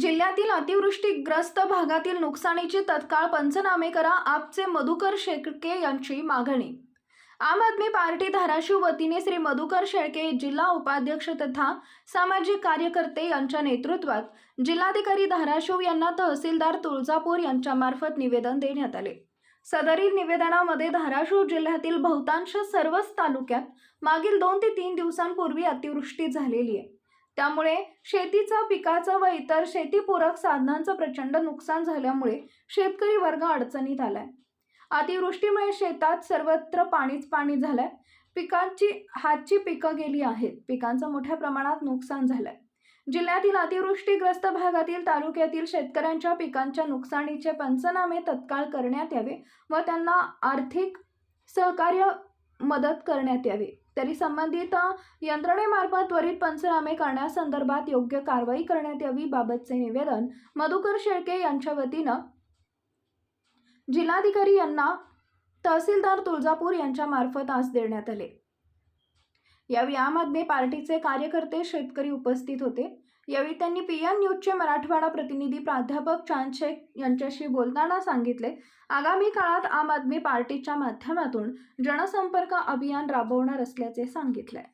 जिल्ह्यातील अतिवृष्टीग्रस्त भागातील नुकसानीचे तत्काळ पंचनामे करा आपचे मधुकर शेळके यांची मागणी. आम आदमी पार्टी धाराशिव वतीने श्री मधुकर शेळके जिल्हा उपाध्यक्ष तथा सामाजिक कार्यकर्ते यांच्या नेतृत्वात जिल्हाधिकारी धाराशिव यांना तहसीलदार तुळजापूर यांच्यामार्फत निवेदन देण्यात आले. सदरील निवेदनामध्ये धाराशिव जिल्ह्यातील बहुतांश सर्वच तालुक्यात मागील दोन ते तीन दिवसांपूर्वी अतिवृष्टी झालेली आहे. त्यामुळे शेतीचं पिकाचं व इतर शेतीपूरक साधनांचं प्रचंड नुकसान झाल्यामुळे शेतकरी वर्ग अडचणीत आलाय. अतिवृष्टीमुळे शेतात सर्वत्र पाणीच पाणी झालंय. पिकांची हातची पिकं गेली आहेत. पिकांचं मोठ्या प्रमाणात नुकसान झालंय. जिल्ह्यातील अतिवृष्टीग्रस्त भागातील तालुक्यातील शेतकऱ्यांच्या पिकांच्या नुकसानीचे पंचनामे तत्काळ करण्यात यावे व त्यांना आर्थिक सहकार्य मदत करण्यात यावी. तरी संबंधित यंत्रणेमार्फत त्वरित पंचनामे करण्यासंदर्भात योग्य कारवाई करण्यात यावी बाबतचे निवेदन मधुकर शेळके यांच्या वतीनं जिल्हाधिकारी यांना तहसीलदार तुळजापूर यांच्या मार्फत आज देण्यात आले. यावेळी आम आदमी पार्टीचे कार्यकर्ते शेतकरी उपस्थित होते. यावेळी त्यांनी पी एन न्यूजचे मराठवाडा प्रतिनिधी प्राध्यापक चांदशेख यांच्याशी बोलताना सांगितले आगामी काळात आम आदमी पार्टीच्या माध्यमातून जनसंपर्क अभियान राबवणार असल्याचे सांगितले